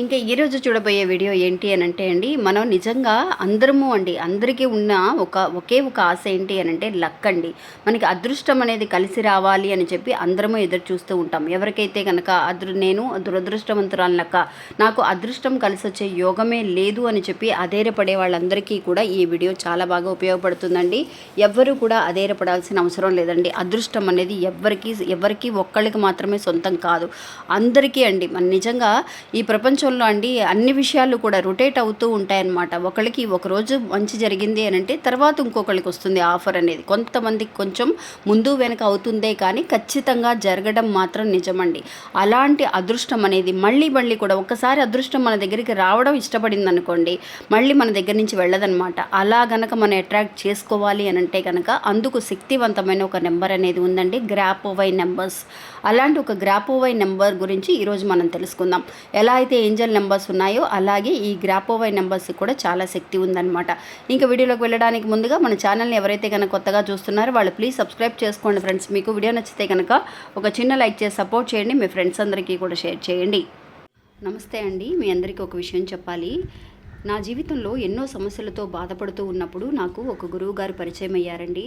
ఇంకా ఈరోజు చూడబోయే వీడియో ఏంటి అని అంటే అండి మనం నిజంగా అందరము అండి అందరికీ ఉన్న ఒక ఒకే ఒక ఆశ ఏంటి అని అంటే లక్ అండి. మనకి అదృష్టం అనేది కలిసి రావాలి అని చెప్పి అందరము ఎదురు చూస్తూ ఉంటాం. ఎవరికైతే కనుక అదృ నేను దురదృష్టవంతురాలు లక్క నాకు అదృష్టం కలిసి వచ్చే యోగమే లేదు అని చెప్పి అధైర్యపడే వాళ్ళందరికీ కూడా ఈ వీడియో చాలా బాగా ఉపయోగపడుతుందండి. ఎవ్వరూ కూడా అధైర్యపడాల్సిన అవసరం లేదండి. అదృష్టం అనేది ఎవరికి ఎవరికి ఒక్కళ్ళకి మాత్రమే సొంతం కాదు. అందరికీ అండి. మన నిజంగా ఈ ప్రపంచం ప్రపంచంలో అండి అన్ని విషయాలు కూడా రొటేట్ అవుతూ ఉంటాయన్నమాట. ఒకరికి ఒకరోజు మంచి జరిగింది అని అంటే తర్వాత ఇంకొకరికి వస్తుంది ఆఫర్ అనేది. కొంతమందికి కొంచెం ముందు వెనక అవుతుందే కానీ ఖచ్చితంగా జరగడం మాత్రం నిజమండి. అలాంటి అదృష్టం అనేది మళ్ళీ మళ్ళీ కూడా ఒక్కసారి అదృష్టం మన దగ్గరికి రావడం ఇష్టపడింది అనుకోండి మళ్ళీ మన దగ్గర నుంచి వెళ్ళదనమాట అలా గనక మనం అట్రాక్ట్ చేసుకోవాలి అని అంటే కనుక అందుకు శక్తివంతమైన ఒక నెంబర్ అనేది ఉందండి. గ్రాపోవై నెంబర్స్ అలాంటి ఒక గ్రాపోవై నెంబర్ గురించి ఈరోజు మనం తెలుసుకుందాం. ఎలా అయితే ఏంజల్ నెంబర్స్ ఉన్నాయో అలాగే ఈ గ్రాపోవై నెంబర్స్ కూడా చాలా శక్తి ఉందన్నమాట. ఇంకా వీడియోలోకి వెళ్ళడానికి ముందుగా మన ఛానల్ని ఎవరైతే కనుక కొత్తగా చూస్తున్నారో వాళ్ళు ప్లీజ్ సబ్స్క్రైబ్ చేసుకోండి ఫ్రెండ్స్. మీకు వీడియో నచ్చితే కనుక ఒక చిన్న లైక్ చేసి సపోర్ట్ చేయండి. మీ ఫ్రెండ్స్ అందరికీ కూడా షేర్ చేయండి. నమస్తే అండి. మీ అందరికీ ఒక విషయం చెప్పాలి. నా జీవితంలో ఎన్నో సమస్యలతో బాధపడుతూ ఉన్నప్పుడు నాకు ఒక గురువు గారు పరిచయం అయ్యారండి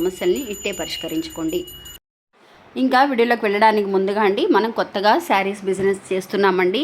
సమస్యల్ని ఇట్టే పరిష్కరించుకోండి. ఇంకా వీడియోలోకి వెళ్ళడానికి ముందుగా అండి మనం కొత్తగా శారీస్ బిజినెస్ చేస్తున్నామండి.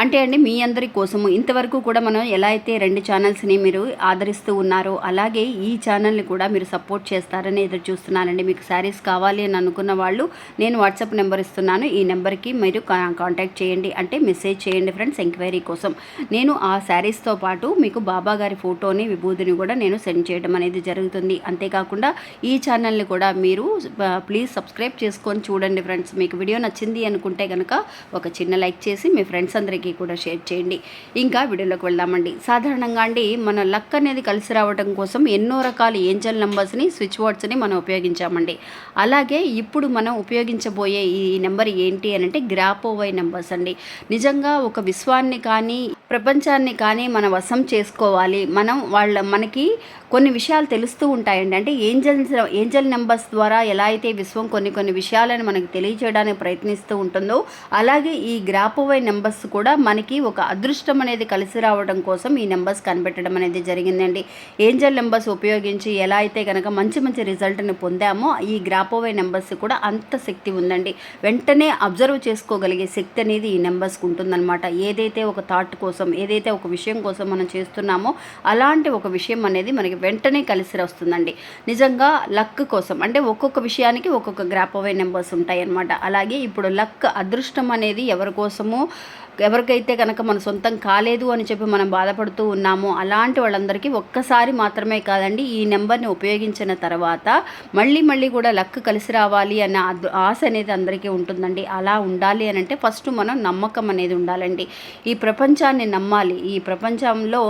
అంటే అండి మీ అందరి కోసము. ఇంతవరకు కూడా మనం ఎలా అయితే రెండు ఛానల్స్ని మీరు ఆదరిస్తూ ఉన్నారో అలాగే ఈ ఛానల్ని కూడా మీరు సపోర్ట్ చేస్తారని ఎదురు చూస్తున్నానండి. మీకు శారీస్ కావాలి అని అనుకున్న వాళ్ళు నేను వాట్సాప్ నెంబర్ ఇస్తున్నాను. ఈ నెంబర్కి మీరు కా- కాంటాక్ట్ చేయండి. అంటే మెసేజ్ చేయండి ఫ్రెండ్స్ ఎంక్వైరీ కోసం. నేను ఆ శారీస్తో పాటు మీకు బాబా గారి ఫోటోని విభూతిని కూడా నేను సెండ్ చేయడం అనేది జరుగుతుంది. అంతేకాకుండా ఈ ఛానల్ని కూడా మీరు ప్లీజ్ సబ్స్క్రైబ్ చేసుకొని చూడండి ఫ్రెండ్స్. మీకు వీడియో నచ్చింది అనుకుంటే కనుక ఒక చిన్న లైక్ చేసి మీ ఫ్రెండ్స్ అందరికీ కూడా షేర్ చేయండి. ఇంకా వీడియోలోకి వెళ్దామండి. సాధారణంగా అండి మన లక్ అనేది కలిసి రావడం కోసం ఎన్నో రకాల ఏంజల్ నెంబర్స్ని స్విచ్ వర్డ్స్ని మనం ఉపయోగించామండి. అలాగే ఇప్పుడు మనం ఉపయోగించబోయే ఈ నెంబర్ ఏంటి అని అంటే గ్రాపోవై నెంబర్స్ అండి. నిజంగా ఒక విశ్వాన్ని కానీ ప్రపంచాన్ని కానీ మన వశం చేసుకోవాలి. మనం వాళ్ళ మనకి కొన్ని విషయాలు తెలుస్తూ ఉంటాయండి. అంటే ఏంజల్స్ ఏంజల్ నెంబర్స్ ద్వారా ఎలా అయితే విశ్వం కొన్ని కొన్ని విషయాలను మనకి తెలియచేయడానికి ప్రయత్నిస్తూ ఉంటుందో అలాగే ఈ గ్రాపోవై నెంబర్స్ కూడా మనకి ఒక అదృష్టం అనేది కలిసి రావడం కోసం ఈ నెంబర్స్ కనిపెట్టడం అనేది జరిగిందండి. ఏంజల్ నెంబర్స్ ఉపయోగించి ఎలా అయితే కనుక మంచి మంచి రిజల్ట్ని పొందామో ఈ గ్రాపోవే నెంబర్స్ కూడా అంత శక్తి ఉందండి. వెంటనే అబ్జర్వ్ చేసుకోగలిగే శక్తి అనేది ఈ నెంబర్స్కి ఉంటుందన్నమాట. ఏదైతే ఒక థాట్ కోసం ఏదైతే ఒక విషయం కోసం మనం చేస్తున్నామో అలాంటి ఒక విషయం అనేది మనకి వెంటనే కలిసి వస్తుందండి. నిజంగా లక్ కోసం అంటే ఒక్కొక్క విషయానికి ఒక్కొక్క గ్రాపోవే నెంబర్స్ ఉంటాయి అన్నమాట అలాగే ఇప్పుడు లక్ అదృష్టం అనేది ఎవరి కోసమో ఎవరికైతే కనుక మన సొంతం కాలేదు అని చెప్పి మనం బాధపడుతూ ఉన్నామో అలాంటి వాళ్ళందరికీ ఒక్కసారి మాత్రమే కాదండి ఈ నెంబర్ని ఉపయోగించిన తర్వాత మళ్ళీ మళ్ళీ కూడా లక్ కలిసి రావాలి అన్న ఆశ అనేది అందరికీ ఉంటుందండి. అలా ఉండాలి అని అంటే ఫస్ట్ మనం నమ్మకం అనేది ఉండాలండి. ఈ ప్రపంచాన్ని నమ్మాలి. ఈ ప్రపంచంలో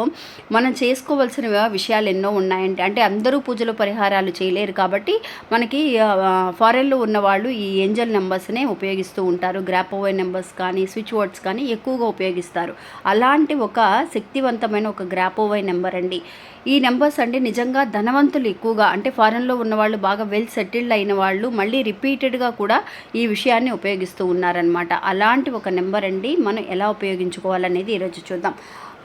మనం చేసుకోవాల్సిన విషయాలు ఎన్నో ఉన్నాయండి. అంటే అందరూ పూజలు పరిహారాలు చేయలేరు కాబట్టి మనకి ఫారెన్లో ఉన్న వాళ్ళు ఈ ఏంజల్ నెంబర్స్నే ఉపయోగిస్తూ ఉంటారు. గ్రాపోవై నెంబర్స్ కానీ స్విచ్ వర్డ్స్ కానీ ఎక్కువగా ఎక్కువగా ఉపయోగిస్తారు. అలాంటి ఒక శక్తివంతమైన ఒక గ్రాపోవై నెంబర్ అండి. ఈ నెంబర్స్ అంటే నిజంగా ధనవంతులు ఎక్కువగా అంటే ఫారెన్లో ఉన్న వాళ్ళు బాగా వెల్ సెటిల్డ్ అయిన వాళ్ళు మళ్ళీ రిపీటెడ్గా కూడా ఈ విషయాన్ని ఉపయోగిస్తూ ఉన్నారనమాట అలాంటి ఒక నెంబర్ అండి మనం ఎలా ఉపయోగించుకోవాలనేది ఈరోజు చూద్దాం.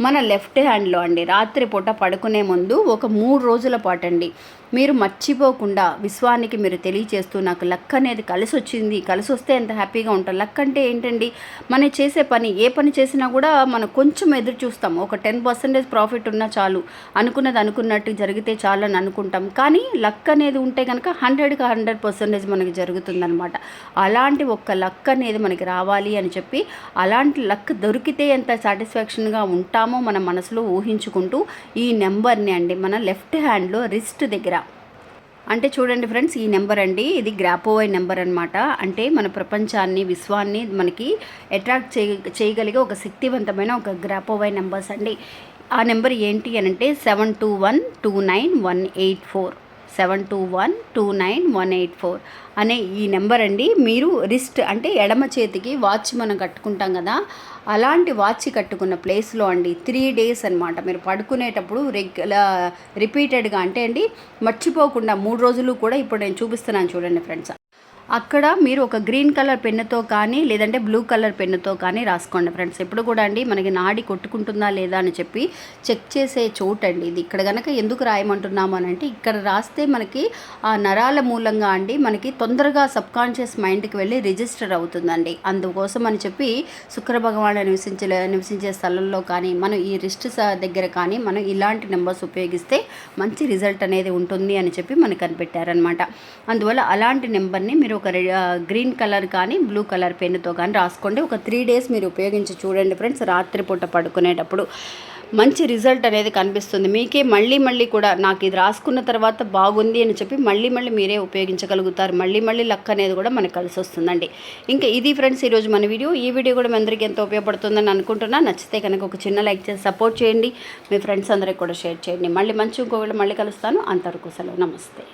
మన లెఫ్ట్ హ్యాండ్లో అండి రాత్రిపూట పడుకునే ముందు ఒక మూడు రోజుల పాటు అండి మీరు మర్చిపోకుండా విశ్వానికి మీరు తెలియచేస్తూ నాకు లక్ అనేది కలిసి వచ్చింది కలిసి వస్తే ఎంత హ్యాపీగా ఉంటాం. లక్ అంటే ఏంటండి? మనం చేసే పని ఏ పని చేసినా కూడా మనం కొంచెం ఎదురు చూస్తాం. ఒక టెన్ పర్సెంటేజ్ ప్రాఫిట్ ఉన్నా చాలు. అనుకున్నది అనుకున్నట్టు జరిగితే చాలు అని అనుకుంటాం. కానీ లక్ అనేది ఉంటే కనుక హండ్రెడ్కి హండ్రెడ్ పర్సెంటేజ్ మనకి జరుగుతుందనమాట అలాంటి ఒక్క లక్ అనేది మనకి రావాలి అని చెప్పి అలాంటి లక్ దొరికితే ఎంత సాటిస్ఫాక్షన్గా ఉంటామో మన మనసులో ఊహించుకుంటూ ఈ నెంబర్ని అండి మన లెఫ్ట్ హ్యాండ్లో రిస్ట్ దగ్గర అంటే చూడండి ఫ్రెండ్స్ ఈ నెంబర్ అండి. ఇది గ్రాపోవై నెంబర్ అనమాట అంటే మన ప్రపంచాన్ని విశ్వాన్ని మనకి అట్రాక్ట్ చేయ చేయగలిగే ఒక శక్తివంతమైన ఒక గ్రాపోవై నెంబర్స్ అండి. ఆ నెంబర్ ఏంటి అని అంటే seven two one two nine one eight four. Seven two one two nine one eight four అనే ఈ నెంబర్ అండి. మీరు రిస్ట్ అంటే ఎడమ చేతికి వాచ్ మనం కట్టుకుంటాం కదా అలాంటి వాచ్ కట్టుకున్న ప్లేస్లో అండి త్రీ డేస్ అనమాట మీరు పడుకునేటప్పుడు రెగ్యులర్ రిపీటెడ్గా అంటే అండి మర్చిపోకుండా మూడు రోజులు కూడా ఇప్పుడు నేను చూపిస్తున్నాను చూడండి ఫ్రెండ్స్. అక్కడ మీరు ఒక గ్రీన్ కలర్ పెన్నుతో కానీ లేదంటే బ్లూ కలర్ పెన్నుతో కానీ రాసుకోండి ఫ్రెండ్స్. ఎప్పుడు కూడా అండి మనకి నాడి కొట్టుకుంటుందా లేదా అని చెప్పి చెక్ చేసే చోటు అండి ఇది. ఇక్కడ కనుక ఎందుకు రాయమంటున్నాము అని అంటే ఇక్కడ రాస్తే మనకి ఆ నరాల మూలంగా అండి మనకి తొందరగా సబ్ కాన్షియస్ మైండ్కి వెళ్ళి రిజిస్టర్ అవుతుందండి. అందుకోసం అని చెప్పి శుక్ర భగవాను నివసించే నివసించే స్థలంలో కానీ మనం ఈ రిస్ట్ దగ్గర కానీ మనం ఇలాంటి నెంబర్స్ ఉపయోగిస్తే మంచి రిజల్ట్ అనేది ఉంటుంది అని చెప్పి మనకు కనిపెట్టారనమాట అందువల్ల అలాంటి నెంబర్ని మీరు ఒక గ్రీన్ కలర్ కానీ బ్లూ కలర్ పెన్నుతో కానీ రాసుకోండి. ఒక త్రీ డేస్ మీరు ఉపయోగించి చూడండి ఫ్రెండ్స్. రాత్రిపూట పడుకునేటప్పుడు మంచి రిజల్ట్ అనేది కనిపిస్తుంది. మీకే మళ్ళీ మళ్ళీ కూడా నాకు ఇది రాసుకున్న తర్వాత బాగుంది అని చెప్పి మళ్ళీ మళ్ళీ మీరే ఉపయోగించగలుగుతారు. మళ్ళీ మళ్ళీ లక్ అనేది కూడా మనకు కలిసి వస్తుందండి. ఇంకా ఇది ఫ్రెండ్స్ ఈరోజు మన వీడియో. ఈ వీడియో కూడా మీ అందరికీ ఎంతో ఉపయోగపడుతుందని అనుకుంటున్నా. నచ్చితే కనుక ఒక చిన్న లైక్ చేసి సపోర్ట్ చేయండి. మీ ఫ్రెండ్స్ అందరికి కూడా షేర్ చేయండి. మళ్ళీ మంచి ఇంకొకటి మళ్ళీ కలుస్తాను. అంతవరకు సెలవు. నమస్తే.